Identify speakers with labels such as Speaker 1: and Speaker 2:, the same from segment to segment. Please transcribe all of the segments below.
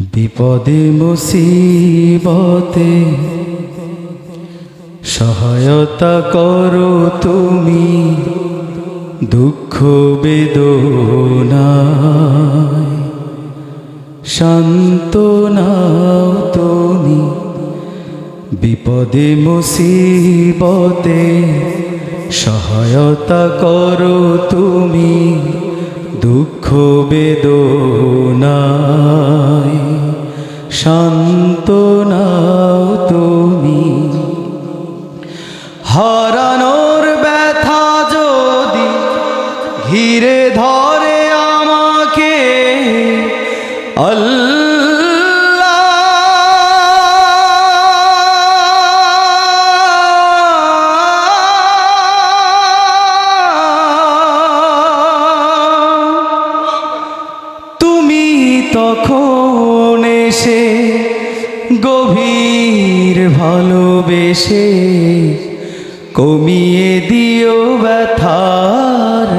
Speaker 1: বিপদে, মুসিবতে। সহায়তা করো তুমি দুঃখ বেদনায়। শান্ত নাও তুমি বিপদে, মুসিবতে। সহায়তা করো তুমি দুঃখ বেদনায়। শান্ত নাও তুমি। হারানোর ব্যথা যদি ঘিরে ধরে আমাকে আল্লাহ তখন এসে গভীর ভালোবেসে কমিয়ে দিও ব্যথার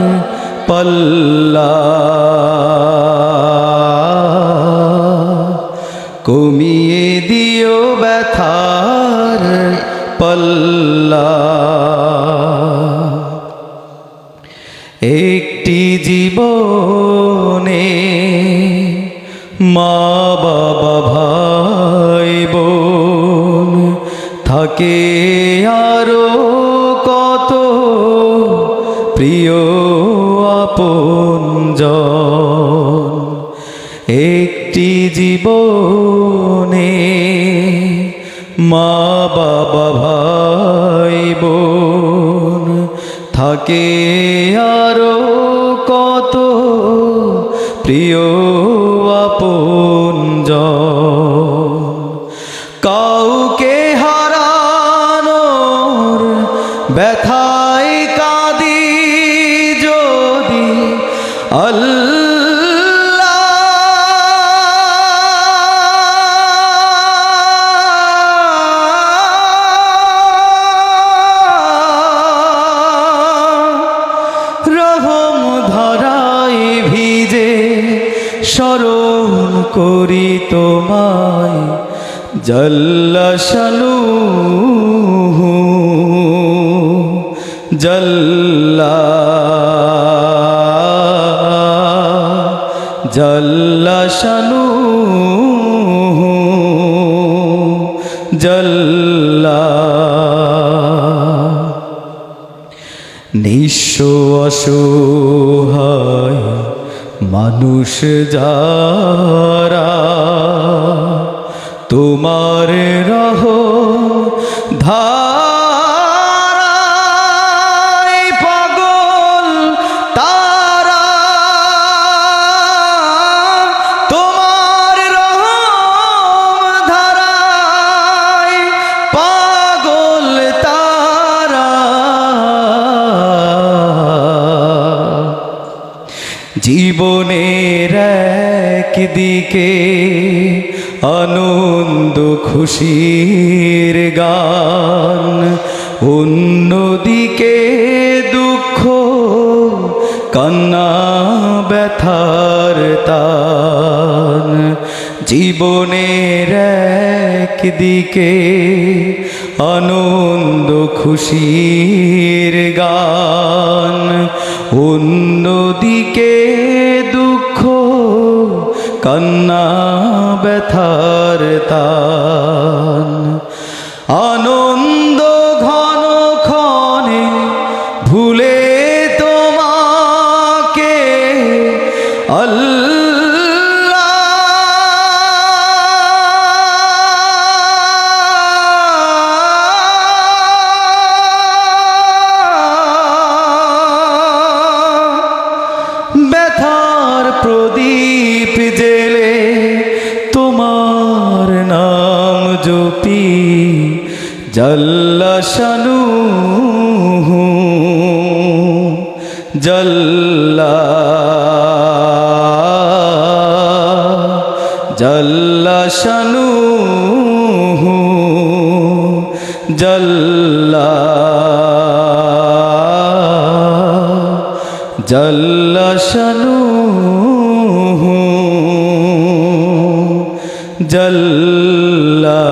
Speaker 1: পল্লা। কমিয়ে দিও ব্যথার পল্লা। একটি জীবনে মা বাবা ভাই বোন, থাকে আরও কত প্রিয় আপনজন একটি জীবনে মা বাবা ভাই বোন, থাকে আরও কত প্রিয় ব্যথায় কাঁদি যদি আল্লাহ স্মরণ করি তোমায় জল্লাশানু জল্লা জল্লাশানু জল্লা। নিঃস্ব অসহায় মানুষ যারা তোমার রহ জীবনের একদিকে আনন্দ খুশির গান, অন্যদিকে দুঃখ, কান্না, ব্যথার তান। জীবনের একদিকে আনন্দ খুশির গান অন্যদিকে দুঃখ কান্না ব্যথার তান। আনন্দ ঘন ক্ষণে ভুলে তোমাকে আল্লাহ জপি জল্লাশানু জল্লা জল্লাশানু জল্লা জল্লাশানু জল্লা